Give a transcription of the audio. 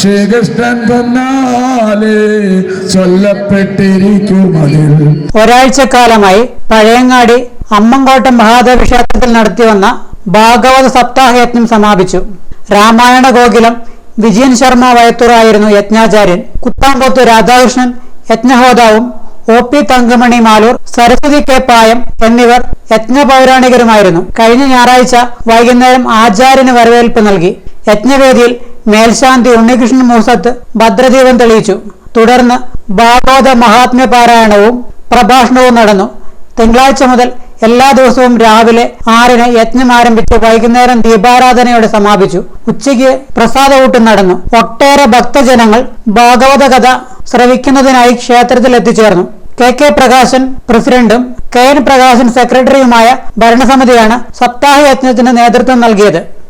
ശ്രീകൃഷ്ണൻ തന്നാലേ ചൊല്ലപ്പെട്ടിരിക്കും അതിൽ. ഒരാഴ്ചക്കാലമായി പഴയങ്ങാടി അമ്മങ്കോട്ടം മഹാദേവ ക്ഷേത്രത്തിൽ നടത്തിവന്ന ഭാഗവത സപ്താഹ യജ്ഞം സമാപിച്ചു. രാമായണ ഗോകുലം വിജയൻ ശർമ്മ വയത്തൂറായിരുന്നു യജ്ഞാചാര്യൻ. Kuthamkoth Radhakrishnan യജ്ഞഹോദാവും O P Thankamani Maloor Saraswathi K Payam എന്നിവർ യജ്ഞപൗരാണികരുമായിരുന്നു. കഴിഞ്ഞ ഞായറാഴ്ച വൈകുന്നേരം ആചാര്യന് വരവേൽപ്പ് നൽകി. യജ്ഞവേദിയിൽ മേൽശാന്തി ഉണ്ണികൃഷ്ണൻ മൂസത്ത് ഭദ്രദീപം തെളിയിച്ചു. തുടർന്ന് ഭാഗവത മഹാത്മ്യ പാരായണവും പ്രഭാഷണവും നടന്നു. തിങ്കളാഴ്ച മുതൽ എല്ലാ ദിവസവും രാവിലെ ആറിന് യജ്ഞം ആരംഭിച്ച് വൈകുന്നേരം ദീപാരാധനയോടെ സമാപിച്ചു. ഉച്ചയ്ക്ക് പ്രസാദകൂട്ടം നടന്നു. ഒട്ടേറെ ഭക്തജനങ്ങൾ ഭാഗവത കഥ ശ്രവിക്കുന്നതിനായി ക്ഷേത്രത്തിൽ എത്തിച്ചേർന്നു. കെ കെ പ്രകാശൻ പ്രസിഡന്റും കെ എൻ പ്രകാശൻ സെക്രട്ടറിയുമായ ഭരണസമിതിയാണ് സപ്താഹ യജ്ഞത്തിന് നേതൃത്വം നൽകിയത്.